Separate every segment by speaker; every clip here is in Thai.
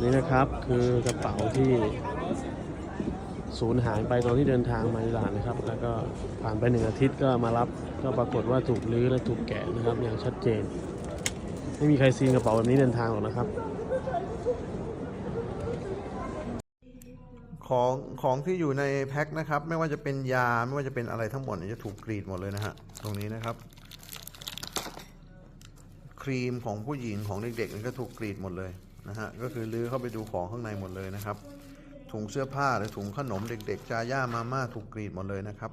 Speaker 1: นี่นะครับคือกระเป๋าที่สูญหายไปตอนที่เดินทางมาอิหร่านนะครับ แล้วก็ผ่านไปหนึ่งอาทิตย์ก็มารับก็ปรากฏว่าถูกลื้อและถูกแกะนะครับอย่างชัดเจน ไม่มีใครซีนกระเป๋าแบบนี้เดินทางหรอกนะครับ
Speaker 2: ของของที่อยู่ในแพ็คนะครับ ไม่ว่าจะเป็นยาไม่ว่าจะเป็นอะไรทั้งหมดจะถูกกรีดหมดเลยนะฮะตรงนี้นะครับ ครีมของผู้หญิงของเด็กๆนี่ก็ถูกกรีดหมดเลย นะฮะก็คือลื้อเข้าไปดูของข้างในหมดเลยนะครับ ถุงเสื้อผ้าหรือถุงขนมเด็ก ๆ จาย่ามาม่าถูกกรีดหมดเลยนะครับ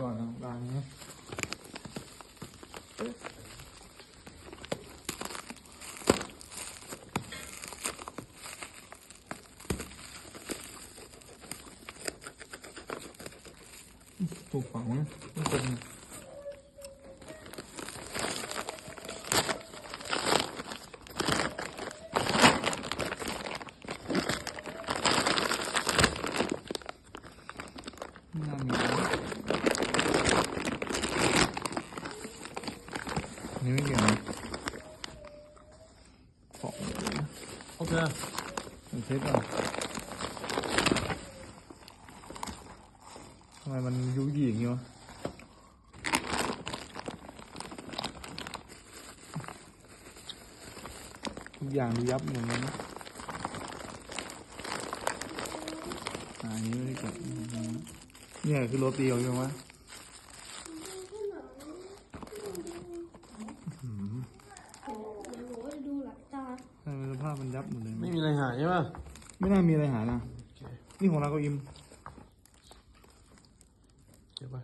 Speaker 3: ก่อนนะร้านนี้ถูกฝังไม่คมไม่น่ามีนะนี่ไม่เกี่ยวนะของ
Speaker 1: โอเค
Speaker 3: มัน เช็ดอะทำไมมันยุยอย่างงี้วะทุกอ เนี่ยคือโรตีของยังวะสภาพมันยับหมดเลย
Speaker 1: ไม่มีอะไรหายใช่ไหม
Speaker 3: ไม่น่ามีอะไรหายนะ นี่ของเราก็อิ่ม
Speaker 1: เก็บไป